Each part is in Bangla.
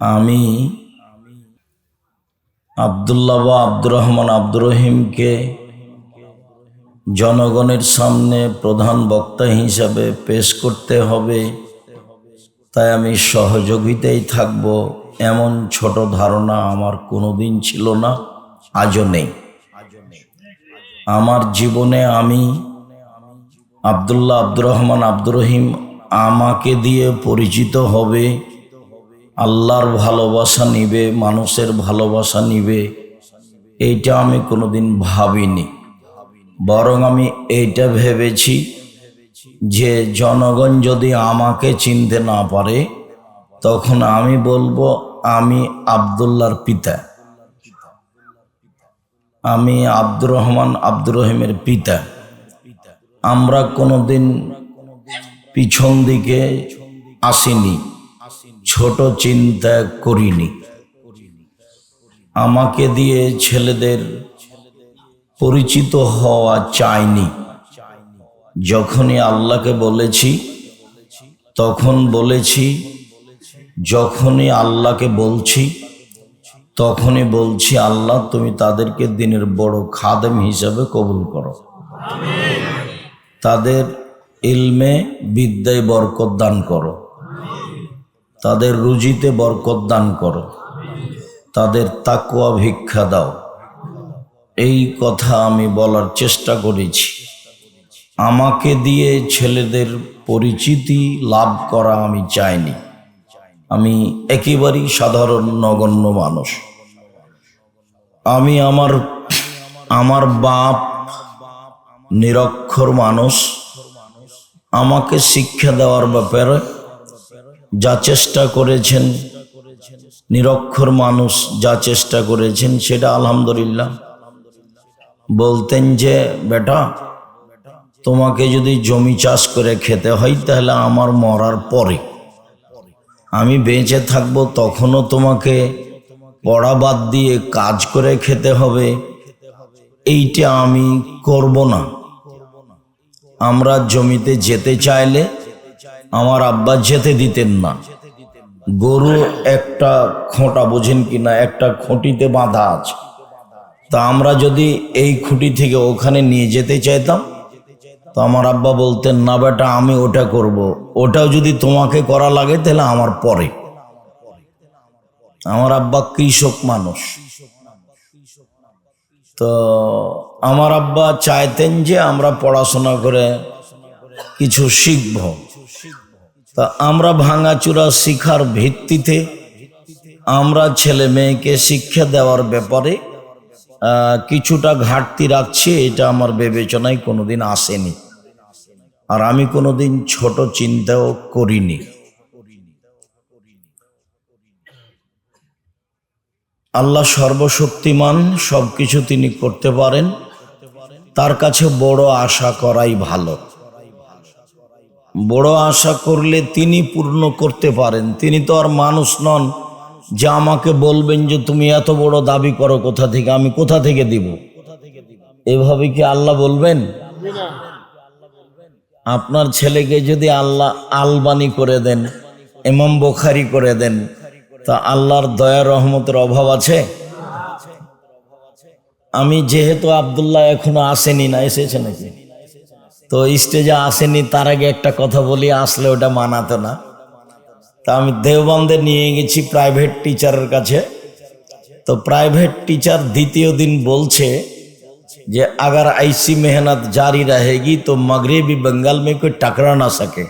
আমি আবদুল্লাহ বা আব্দুর রহমান আব্দুর রহিমকে জনগণের সামনে প্রধান বক্তা হিসাবে পেশ করতে হবে। তাই আমি সহযোগিতায় থাকব, এমন ছোট ধারণা আমার কোনোদিন ছিল না, আজও নেই। আমার জীবনে আমি আবদুল্লাহ আব্দুর রহমান আব্দুর রহিম আমাকে দিয়ে পরিচিত হবে। আল্লাহর ভালোবাসা নিবে, মানুষের ভালোবাসা নিবে। এইটা আমি কোনোদিন ভাবিনি। বরং আমি এইটা ভেবেছি যে জনগণ যদি আমাকে চিনতে না পারে, তখন আমি বলব, আমি আবদুল্লার পিতা। আমি আব্দুর রহমান আব্দুর রহিমের পিতা। আমরা কোনোদিন পিছন দিকে আসিনি। ছোট চিন্তা করিনি। আমাকে দিয়ে ছেলেদের পরিচিত হওয়া চাইনি। যখনই আল্লাহকে বলেছি, তখন বলেছি, যখনই আল্লাহকে বলছি, তখনই বলছি, আল্লাহ, তুমি তাদেরকে দিনের বড় খাদেম হিসাবে কবুল করো। তাদের ইলমে বিদ্যায় বরকত দান করো। তাদের রুজিতে বরকত দান করো। তাদের তাকুয়া ভিক্ষা দাও। এই কথা আমি বলার চেষ্টা করেছি। আমাকে দিয়ে ছেলেদের পরিচিতি লাভ করা আমি চাইনি। আমি একেবারেই সাধারণ নগণ্য মানুষ। আমি আমার আমার বাপ নিরক্ষর মানুষ। আমাকে শিক্ষা দেওয়ার ব্যাপারে যা চেষ্টা করেছেন, নিরক্ষর মানুষ যা চেষ্টা করেছেন, সেটা আলহামদুলিল্লাহ। বলতেন যে, বেটা, তোমাকে যদি জমি চাষ করে খেতে হয়, তাহলে আমার মরার পরে আমি বেঁচে থাকব, তখনও তোমাকে পড়া বাদ দিয়ে কাজ করে খেতে হবে। এইটা আমি করব না। আমরা জমিতে যেতে চাইলে আমার আব্বা যেতে দিতেন না। গরু একটা খোঁটা, বোঝেন কিনা, একটা খুঁটিতে বাঁধা আছে। তা আমরা যদি এই খুঁটি থেকে ওখানে নিয়ে যেতে চাইতাম, তো আমার আব্বা বলতেন, না বেটা, আমি ওটা করব। ওটাও যদি তোমাকে করা লাগে, তাহলে আমার পরে। আমার আব্বা কৃষক মানুষ। তো আমার আব্বা চাইতেন যে আমরা পড়াশোনা করে কিছু শিখব। তা আমরা ভাঙাচুরা শিখার ভিত্তিতে আমরা ছেলে মেয়েকে শিক্ষা দেওয়ার ব্যাপারে কিছুটা ঘাটতি রাখছি, এটা আমার বিবেচনায় কোনোদিন আসেনি। আর আমি কোনোদিন ছোট চিন্তাও করিনি। আল্লাহ সর্বশক্তিমান সব কিছু তিনি করতে পারেন। তার কাছে বড় আশা করাই ভালো। বড় আশা করলে তিনি পূর্ণ করতে পারেন। তিনি তো আর মানুষ নন। যে আমাকে বলবেন যে তুমি এত বড় দাবি করো কোথা থেকে, আমি কোথা থেকে দিব? এভাবে কি আল্লাহ বলবেন? আপনার ছেলেকে যদি আল্লাহ আলবানি করে দেন, ইমাম বোখারি করে দেন, তা আল্লাহর দয়া রহমতের অভাব আছে? আমি যেহেতু আবদুল্লাহ এখনও আসেনি না, এসেছে নাকি? তো স্টেজে আসেনি তার আগে একটা কথা বলি আসলে ওটা মানাতো না তা আমি দেওবন্দে নিয়ে গেছি প্রাইভেট টিচারের কাছে তো প্রাইভেট টিচার দ্বিতীয় দিন বলছে যে अगर ऐसी मेहनत जारी रहेगी तो मगरबी बंगाल में कोई टकरा ना सके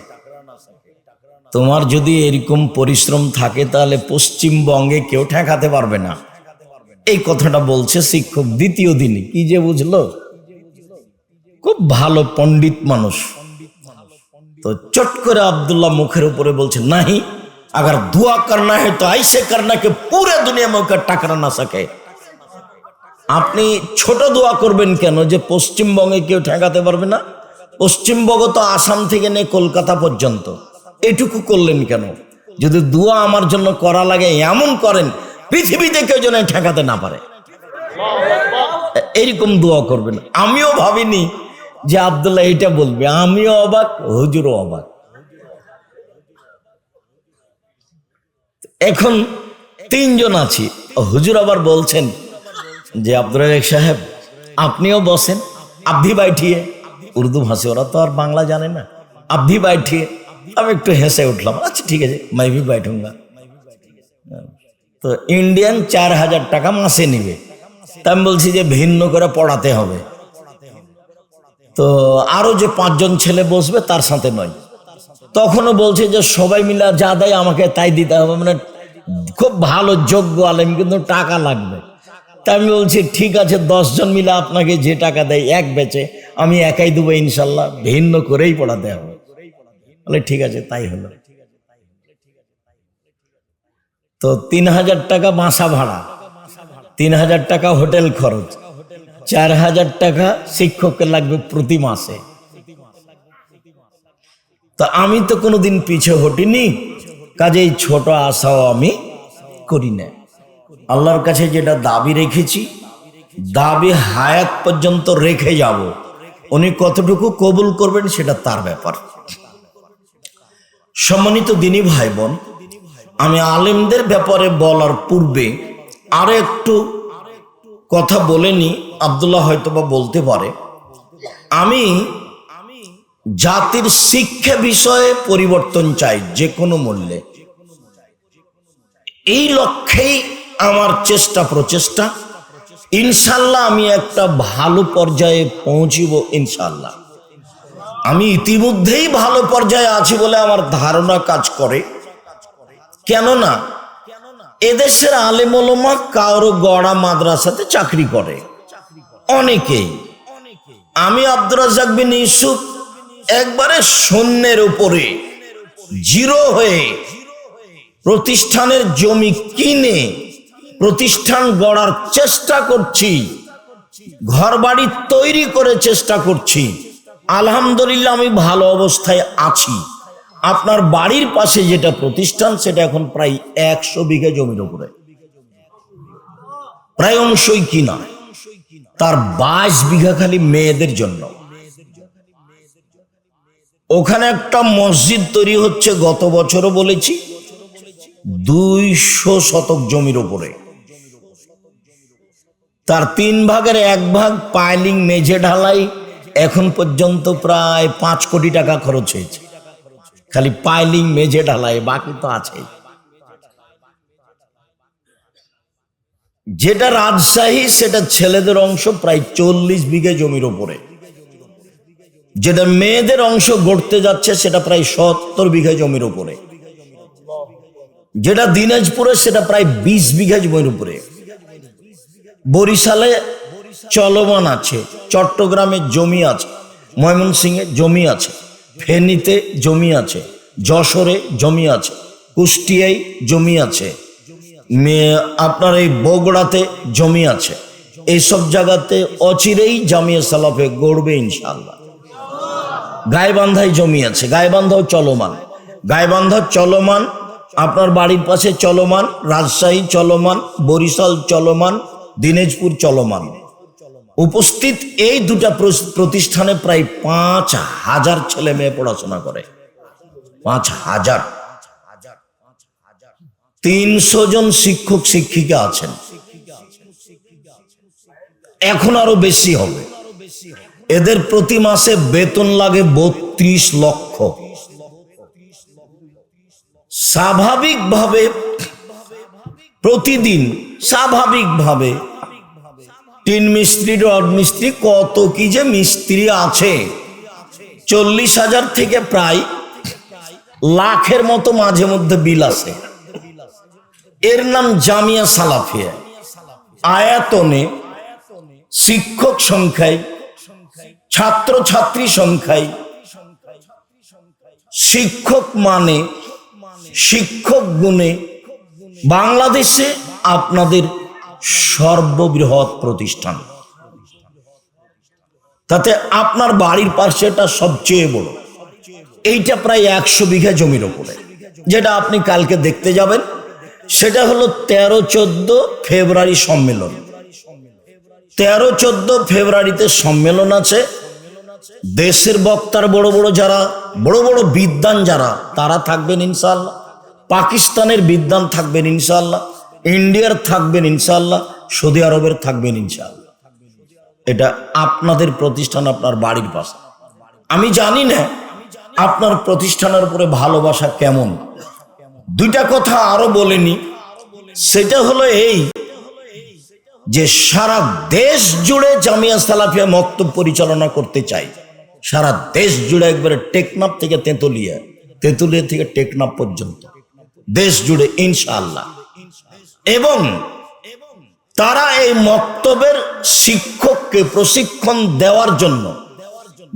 তোমার যদি এরকম পরিশ্রম থাকে তাহলে পশ্চিমবঙ্গে কেউ ঠেকাতে পারবে না এই কথাটা বলছে শিক্ষক দ্বিতীয় দিনে কি যে বুঝলো খুব ভালো পণ্ডিত মানুষ তো চট করে আব্দুল্লাহ মুখের উপরে বলছে নাহি अगर दुआ करना है तो ऐसे करना कि पूरे दुनिया में ওকে টাকরা না সকে আপনি ছোট দোয়া করবেন কেন যে পশ্চিমবঙ্গে কেউ ঠেকাতে পারবে না পশ্চিমবঙ্গ তো আসাম থেকে নেই কলকাতা পর্যন্ত এটুকু করলেন কেন যদি দোয়া আমার জন্য করা লাগে এমন করেন পৃথিবীতে কেউ যেন ঠেকাতে না পারে এরকম দোয়া করবেন আমিও ভাবিনি যে আবদুল্লাহ এটা বলবে, আমিও অবাক, হুজুরও অবাক। এখন তিনজন আছি, হুজুর আবার বলছেন যে আব্দুল সাহেব, আপনিও বসেন আবধি বাইঠিয়ে। উর্দু ভাষী ওরা তো আর বাংলা জানে না। আবধি বাইঠিয়ে, আমি একটু হেসে উঠলাম আচ্ছা ঠিক আছে মাই ভি বাইঠুঙ্গা। তো ইন্ডিয়ান চার হাজার টাকা মাসে নিবে। তা আমি বলছি যে, ভিন্ন করে পড়াতে হবে। তো আরও যে পাঁচজন ছেলে বসবে, তার সাথে নয়। তখনও বলছে যে সবাই মিলে যা দেয় আমাকে তাই দিতে হবে। মানে খুব ভালো, যোগ্য আলেম, কিন্তু টাকা লাগবে। তা আমি বলছি, ঠিক আছে দশজন মিলে আপনাকে যে টাকা দেয়, এক বেচে আমি একাই দেবো ইনশাল্লাহ। ভিন্ন করেই পড়াতে হবে। বলে, ঠিক আছে, তাই হলো। তো তিন হাজার টাকা বাসা ভাড়া, তিন হাজার টাকা হোটেল খরচ। চার হাজার টাকা শিক্ষককে লাগবে প্রতি মাসে। তা আমি তো কোনোদিন পিছে হটিনি, কাজেই ছোট আশাও আমি করি না। আল্লাহর কাছে যেটা দাবি রেখেছি, দাবি হায়াত পর্যন্ত রেখে যাব। উনি কতটুকু কবুল করবেন সেটা তার ব্যাপার। সম্মানিত দিনী ভাই বোন আমি আলেমদের ব্যাপারে বলার পূর্বে আরও একটু কথা বলেনি আবদুল্লাহ হয়তোবা বলতে পারে, আমি জাতির শিক্ষা বিষয়ে পরিবর্তন চাই যে কোনো মূল্যে। এই লক্ষ্যেই আমার চেষ্টা প্রচেষ্টা। ইনশাল্লাহ আমি একটা ভালো পর্যায়ে পৌঁছিব ইনশাল্লাহ। আমি ইতিমধ্যেই ভালো পর্যায়ে আছি বলে আমার ধারণা কাজ করে। কেননা, এদেশের আলেমলমা কারও গড়া মাদ্রাসাতে চাকরি করে। অনেকেই আমি আব্দুর রাজাক বিন ইউসুফ একবারে শূন্যের উপরে জিরো হয়ে প্রতিষ্ঠানের জমি কিনে প্রতিষ্ঠান গড়ার চেষ্টা করছি ঘর বাড়ি তৈরি করে চেষ্টা করছি। আলহামদুলিল্লাহ আমি ভালো অবস্থায় আছি। আপনার বাড়ির পাশে যেটা প্রতিষ্ঠান, সেটা এখন প্রায় একশো বিঘা জমির উপরে। প্রায় অংশই কিনা তার বাইশ বিঘা খালি মেয়েদের জন্য। ওখানে একটা মসজিদ তৈরি হচ্ছে গত বছরও বলেছি, দুইশো শতক জমির ওপরে। তার তিন ভাগের এক ভাগ পাইলিং মেঝে ঢালাই, এখন পর্যন্ত প্রায় পাঁচ কোটি টাকা খরচ হয়েছে। খালি পাইলিং মেঝে ঢালাই, বাকি তো আছে যেটা রাজশাহী, সেটা ছেলেদের অংশ প্রায় চল্লিশ বিঘে জমির ওপরে। যেটা মেয়েদের অংশ গড়তে যাচ্ছে, সেটা প্রায় সত্তর বিঘা জমির উপরে যেটা দিনাজপুরে, সেটা প্রায় বিশ বিঘা জমির উপরে। বরিশালে চলমান আছে, চট্টগ্রামে জমি আছে, ময়মনসিংহে জমি আছে, ফেনীতে জমি আছে, যশোরে জমি আছে, কুষ্টিয়ায় জমি আছে। আপনার এই বগুড়াতে জমি আছে। এইসব জায়গাতে অচিরেই জামিয়া সালাফে গড়বে ইনশাল্লাহ গাইবান্ধায় জমি আছে, গাইবান্ধাও চলমান। গাইবান্ধা চলমান, আপনার বাড়ির পাশে চলমান, রাজশাহী চলমান, বরিশাল চলমান, দিনাজপুর চলমান। উপস্থিত এই দুটা প্রতিষ্ঠানে প্রায় পাঁচ হাজার ছেলে মেয়ে পড়াশোনা করে। পাঁচ হাজার। তিনশো জন শিক্ষক, শিক্ষিকা আছেন। এখন আরও বেশি হবে। এদের প্রতি মাসে বেতন লাগে বত্রিশ লক্ষ। স্বাভাবিকভাবে প্রতিদিন, স্বাভাবিকভাবে তিন মিস্ত্রি রড মিস্ত্রি, কত কি যে মিস্ত্রি আছে। চল্লিশ হাজার থেকে প্রায় লাখের মতো মাঝে মধ্যে বিল আছে। এর নাম জামিয়া সালাফিয়া। আয়াতনে শিক্ষক সংখ্যায় ছাত্র ছাত্রী সংখ্যায়, শিক্ষক মানে শিক্ষক গুণে বাংলাদেশে আপনাদের সর্ববৃহৎ প্রতিষ্ঠান। তাতে আপনার বাড়ির পাশে এটা সবচেয়ে বড়। এইটা প্রায় একশো বিঘা জমির ওপরে। যেটা আপনি কালকে দেখতে যাবেন। সেটা হলো তেরো চোদ্দ ফেব্রুয়ারি সম্মেলন। তেরো চোদ্দ ফেব্রুয়ারিতে সম্মেলন আছে। দেশের বক্তার বড় বড় যারা, বড় বড় বিদ্বান যারা, তারা থাকবেন ইনশাল্লাহ পাকিস্তানের বিদ্বান থাকবেন ইনশাল্লাহ ইন্ডিয়ার থাকবেন ইনশাল্লাহ সৌদি আরবের থাকবেন ইনশাল্লাহ এটা আপনাদের প্রতিষ্ঠান, আপনার বাড়ির পাশে। আমি জানি না আপনার প্রতিষ্ঠানের উপরে ভালোবাসা কেমন। দুইটা কথা আরও বলেনি। সেটা হলো এই যে সারা দেশ জুড়ে জামিয়া সালাফিয়া মক্তব পরিচালনা করতে চাই সারা দেশ জুড়ে একবারে টেকনাফ থেকে তেঁতুলিয়া তেঁতুলিয়া থেকে টেকনাপ পর্যন্ত। দেশ জুড়ে ইনশাআল্লাহ। এবং তারা এই মক্তবের শিক্ষককে প্রশিক্ষণ দেওয়ার জন্য,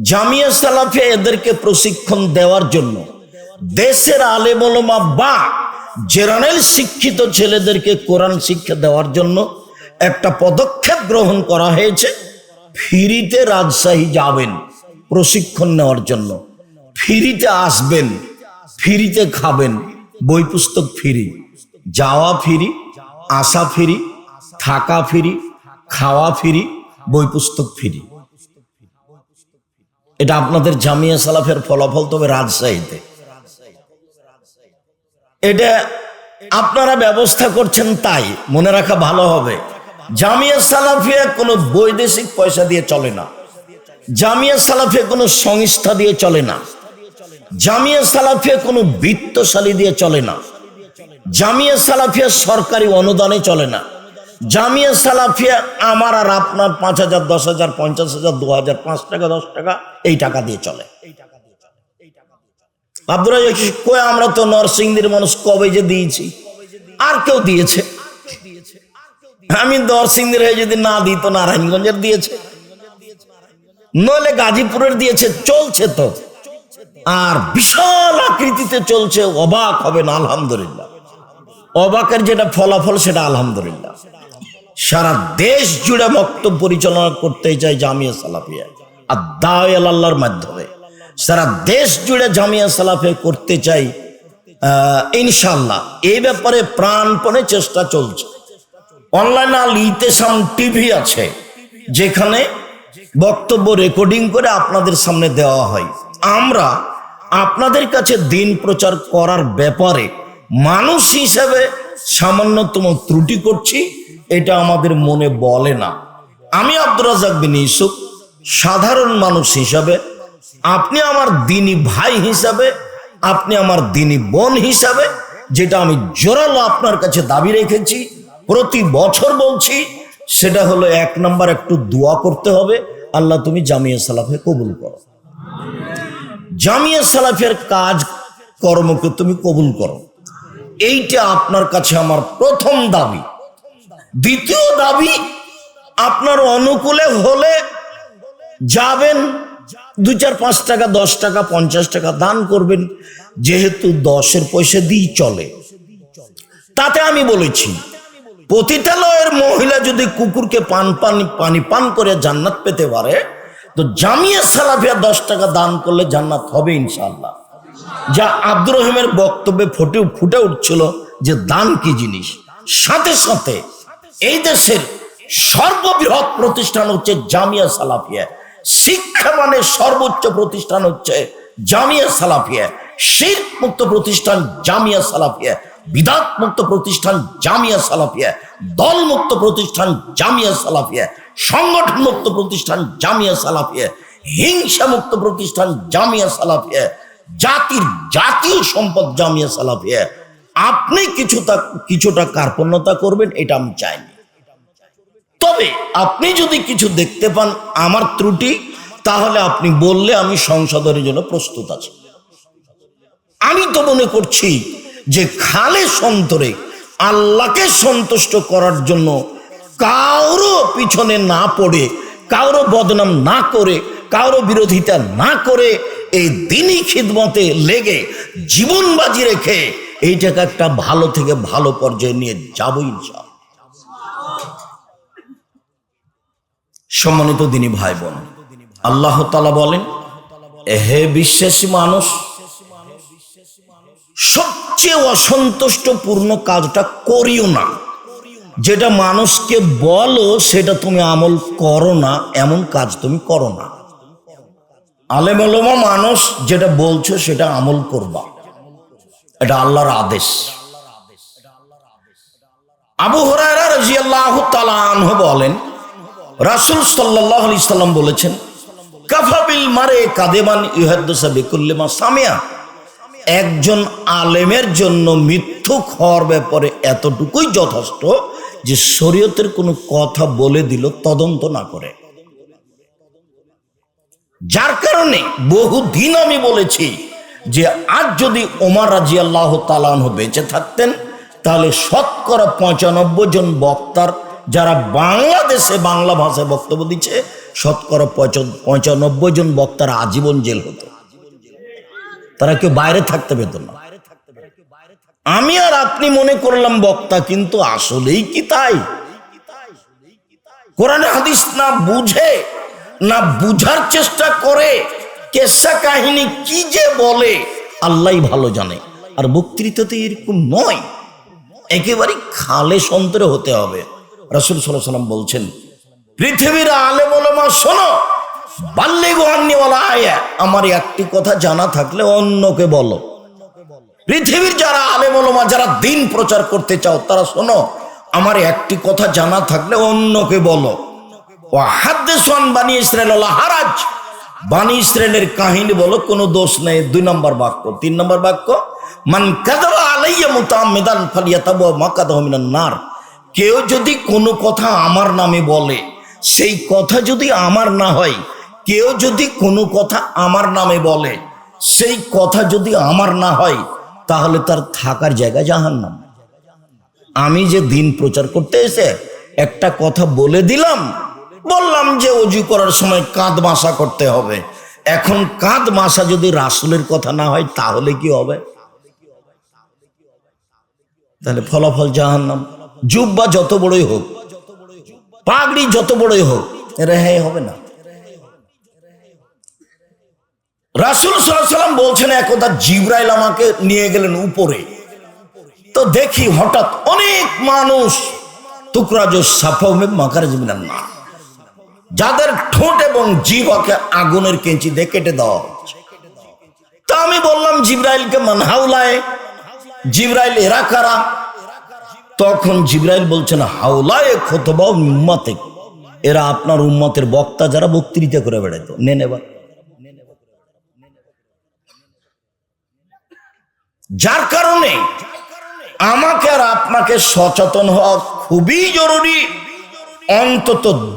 জামিয়া সালাফিয়া এদেরকে প্রশিক্ষণ দেওয়ার জন্য দেশের আলেমলমা বা জেনারেল শিক্ষিত ছেলেদেরকে কোরআন শিক্ষা দেওয়ার জন্য একটা পদক্ষেপ গ্রহণ করা হয়েছে। ফিরিতে রাজশাহী যাবেন প্রশিক্ষণ নেওয়ার জন্য। ফিরিতে আসবেন, ফিরিতে খাবেন, বই পুস্তক ফিরি, যাওয়া ফিরি, আসা ফিরি, থাকা ফিরি, খাওয়া ফিরি, বই পুস্তক ফিরি। এটা আপনাদের জামিয়া সালাফের ফলাফল তবে রাজশাহীতে। এটা আপনারা ব্যবস্থা করছেন তাই, মনে রাখা ভালো হবে। জামিয়া সালাফিয়া কোনো বৈদেশিক পয়সা দিয়ে চলে না। জামিয়া সালাফিয়া কোনো সংস্থা দিয়ে চলে না। জামিয়া সালাফিয়া কোনো বৃত্তশালী দিয়ে চলে না। জামিয়া সালাফিয়া সরকারি অনুদানে চলে না। জামিয়া সালাফিয়া আমার আর আপনার পাঁচ হাজার, দশ হাজার, পঞ্চাশ হাজার, দু হাজার, পাঁচ টাকা, দশ টাকা এই টাকা দিয়ে চলে। আব্দুল রাজাক কই আমরা তো নরসিংদীর মানুষ কবে যে দিয়েছি? আর কেউ দিয়েছে। আমি নরসিংদীর হয়ে যদি না দিই তো নারায়ণগঞ্জের দিয়েছে। নইলে গাজীপুরের দিয়েছে, চলছে তো। আর বিশাল আকৃতিতে চলছে, অবাক হবে না আলহামদুলিল্লাহ। অবাকের যেটা ফলাফল, সেটা আলহামদুলিল্লাহ। সারা দেশ জুড়ে বক্তব্য পরিচালনা করতে চাই জামিয়া সালাফিয়া, আর দাওয়াল আল্লাহর মাধ্যমে। সারা দেশ জুড়ে জামিয়া সালাফে করতে চাই ইনশাল্লাহ এই ব্যাপারে প্রাণপণে চেষ্টা চলছে। অনলাইন আল ইতেসাম টিভি আছে, যেখানে বক্তব্য রেকর্ডিং করে আপনাদের সামনে দেওয়া হয়। আমরা আপনাদের কাছে দিন প্রচার করার ব্যাপারে মানুষ হিসেবে সামান্যতম ত্রুটি করছি, এটা আমাদের মনে বলে না। আমি আব্দুর রাজাক বিন ইসুফ সাধারণ মানুষ হিসাবে আপনি আমার দিনী ভাই হিসাবে, আপনি আমার দিনী বোন হিসাবে, যেটা আমি জোরালো আপনার কাছে দাবি রেখেছি, প্রতি বছর বলছি, সেটা হলো এক নাম্বার একটু দোয়া করতে হবে। আল্লাহ তুমি জামিয়া সালাফে কবুল করো। জামিয়া সালাফের কাজ, কর্মকে তুমি কবুল করো। এইটা আপনার কাছে আমার প্রথম দাবি। দ্বিতীয় দাবি, আপনার অনুকূলে হলে যাবেন দু চার পাঁচ টাকা, দশ টাকা, পঞ্চাশ টাকা দান করবেন। যেহেতু দশের পয়সা দিই চলে। তাতে আমি বলেছি পতিতালয়ের মহিলা যদি কুকুরকে পান পানি পানি পান করে জান্নাত পেতে পারে, তো জামিয়া সালাফিয়া দশ টাকা দান করলে জান্নাত হবে ইনশাল্লাহ যা আব্দুর রহিমের বক্তব্যে ফুটে ফুটে উঠছিল যে দান কি জিনিস। সাথে সাথে এই দেশের সর্ববৃহৎ প্রতিষ্ঠান হচ্ছে জামিয়া সালাফিয়া। শিক্ষা মানে সর্বোচ্চ প্রতিষ্ঠান হচ্ছে জামিয়া সালাফিয়া। শির মুক্ত প্রতিষ্ঠান জামিয়া সালাফিয়া। বিদাত মুক্ত প্রতিষ্ঠান জামিয়া সালাফিয়া। দল মুক্ত প্রতিষ্ঠান জামিয়া সালাফিয়া। সংগঠন মুক্ত প্রতিষ্ঠান জামিয়া সালাফিয়া। হিংসা মুক্ত প্রতিষ্ঠান জামিয়া সালাফিয়া। জাতির জাতীয় সম্পদ জামিয়া সালাফিয়া। আপনি কিছুটা কিছুটা কার্পণ্যতা করবেন, এটা আমি চাইনি। তবে আপনি যদি কিছু দেখতে পান আমার ত্রুটি, তাহলে আপনি বললে আমি সংশোধনের জন্য প্রস্তুত আছি। আমি তো মনে করছি যে খালে সন্তরে আল্লাহকে সন্তুষ্ট করার জন্য কারও পিছনে না পড়ে, কারও বদনাম না করে, কারও বিরোধিতা না করে এই দিনই খিদমতে লেগে জীবন বাজি রেখে এইটাকে একটা ভালো থেকে ভালো পর্যায়ে নিয়ে যাবই ইনশাল সম্মানিত দিনী ভাই বোন, আল্লাহ তালা বলেন হে বিশ্বাসী মানুষ সবচেয়ে অসন্তুষ্টপূর্ণ কাজটা করিও না। যেটা মানুষকে বলো, সেটা তুমি আমল করো না, এমন কাজ তুমি করো না। আলেমলমা মানুষ যেটা বলছো, সেটা আমল করবা। এটা আল্লাহর আদেশ। আবু হরায়রা রাজিয়াল্লাহু আনহু বলেন রাসূল সাল্লাল্লাহু আলাইহি সাল্লাম বলেছেন কাফাবিল মারে কাদেবান ইউহাদ্দুসা বিকুল্লিমা সামিয়া। একজন আলেমের জন্য মিথ্যুক হওয়ার ব্যাপারে এতটুকুই যথেষ্ট যে শরীয়তের কোনো কথা বলে দিল, তদন্ত না করে। যার কারণে বহুদিন আমি বলেছি যে আজ যদি ওমার রাজি আল্লাহ তালাহ বেঁচে থাকতেন, তাহলে শতকরা পঁচানব্বই জন বক্তার যারা বাংলাদেশে বাংলা ভাষায় বক্তব্য দিচ্ছে, শতকরা পঁচানব্বই জন বক্তারা আজীবন জেল হতো। তারা কেউ বাইরে থাকতে পেত না। আমি আর আপনি মনে করলাম বক্তা, কিন্তু আসলেই কি তাই? কোরআন হাদিস না বুঝে, না বুঝার চেষ্টা করে, কেসা কাহিনী কি যে বলে আল্লাহ ভালো জানে। আর বক্তৃতা তো এরকম নয়। একেবারে খালে সন্তরে হতে হবে। রসুল সাল্লাহ সাল্লাম বলছেন, পৃথিবীর আলে মা শোনো আমার একটি কথা জানা থাকলে অন্যকে বলো। পৃথিবীর যারা আলেম ওলামা যারা দিন প্রচার করতে চাও, তারা শোনো, আমার একটি কথা জানা থাকলে অন্যকে বলো। ও হাদ্দেসান বানি ইসরায়েল হারাজ, বানি ইসরায়েলের কাহিনী বলো, কোনো দোষ নেই, দুই নম্বর বাক্য, তিন নম্বর বাক্য, মান কাদাবা আলাইয়া মুতাআম্মিদান ফালিয়াতাবু মাকাদাহু মিনান নার। কেউ যদি কোনো কথা আমার নামে বলে, সেই কথা যদি আমার না হয়, কেউ যদি কোনো কথা আমার নামে বলে, সেই কথা যদি আমার না হয়, তাহলে তার থাকার জায়গা জাহান্নাম। আমি যে দিন প্রচার করতে এসে একটা কথা বলে দিলাম, বললাম যে অজু করার সময় কাঁধ মাসা করতে হবে। এখন কাঁধ মাসা যদি রাসুলের কথা না হয়, তাহলে কি হবে? তাহলে ফলাফল জাহান্নাম। জুব্বা যত বড়ই হোক, পাগড়ি যত বড়ই হোক, রেহাই হবে না। রাসুল সাল্লাম বলছেন, একদা জিব্রাইল আমাকে নিয়ে গেলেন উপরে। তো দেখি হঠাৎ অনেক মানুষ টুকরাজ সাফমে মাকার জমিনার না যাদের ঠোঁট এবং জিভাকে আগুনের কেঁচি দিয়ে কেটে দেওয়া হচ্ছে। তা আমি বললাম, জিব্রাইলকে মানহাউলায়। জিব্রাইল এরা কারা? তখন জিব্রাইল বলছেন হাওলায় খতবা উম্মাতে এরা আপনার উম্মতের বক্তা যারা বক্তৃতা করে বেড়াইতো। নেন এবার। যার কারণে আমাকে আর আপনাকে সচেতন হওয়া খুবই জরুরি। অন্তত